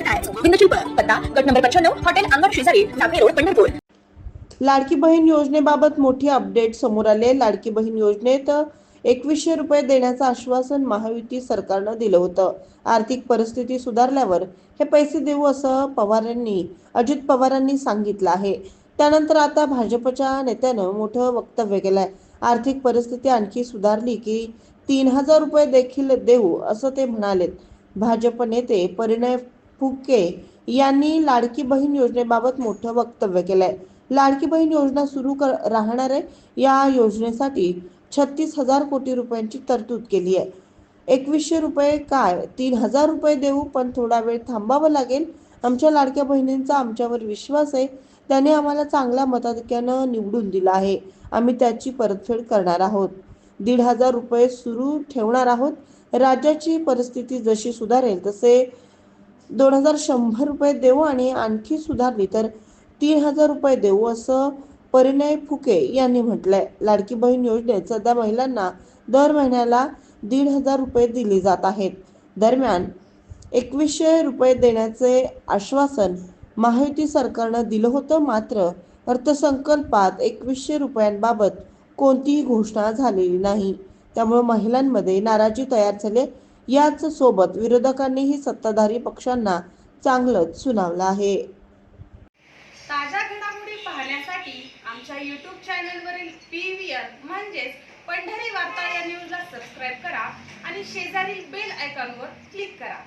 करताय गोविंद शिल्प पत्ता गट नंबर पंच्याण्णव हॉटेल अंगण शेजारी टाकळी रोड पंढरपूर लाडकी बहीण योजनेबाबत मोठी अपडेट समोर आले लाडकी बहीण योजनेत एकवीसशे रुपये देण्याचं आश्वासन महायुती सरकारनं दिलं होतं. आर्थिक परिस्थिती सुधारल्यावर हे पैसे देऊ असं पवारांनी अजित पवारांनी सांगितलं आहे. त्यानंतर आता भाजपच्या नेत्यानं मोठं वक्तव्य केलंय. आर्थिक परिस्थिती आणखी सुधारली की तीन हजार रुपये देखील देऊ असं ते म्हणालेत. भाजप नेते परिणय फुके यांनी लाडकी बहीण योजनेबाबत मोठं वक्तव्य केलंय. लाडकी बहीण योजना सुरू कर राहणार आहे. या योजनेसाठी छत्तीस हजार कोटी रुपयांची तरतूद केली आहे. एकवीसशे रुपये काय? तीन हजार रुपये देऊ पण थोडा वेळ थांबावं लागेल. आमच्या लाडक्या बहिणींचा आमच्यावर विश्वास आहे. त्याने आम्हाला चांगल्या मताधिक्यानं निवडून दिलं आहे. आम्ही त्याची परतफेड करणार आहोत. दीड हजार रुपये सुरू ठेवणार आहोत. राज्याची परिस्थिती जशी सुधारेल तसे दोन हजार शंभर रुपये देऊ आणि आणखी सुधारली तर तीन हजार रुपये देऊ असं परिणय फुके यांनी म्हटलंय. लाडकी बहीण योजनेत सध्या महिलांना दर महिन्याला दीड हजार रुपये दिले जात आहेत. दरम्यान एकवीसशे रुपये देण्याचे आश्वासन महायुती सरकारनं दिलं होतं मात्र अर्थसंकल्पात एकवीसशे रुपयांबाबत कोणतीही घोषणा झालेली नाही. त्यामुळे महिलांमध्ये नाराजी तयार झाली याच सोबत विरोधकांनीही सत्ताधारी पक्षांना चांगलंच सुनावलं आहे. ताज्या घडामोडी पाहण्यासाठी आमच्या यूट्यूब चॅनलवरील पी व्ही म्हणजेच पंढरी वार्ता या न्यूजला सबस्क्राईब करा आणि शेजारील बेल आयकॉनवर क्लिक करा.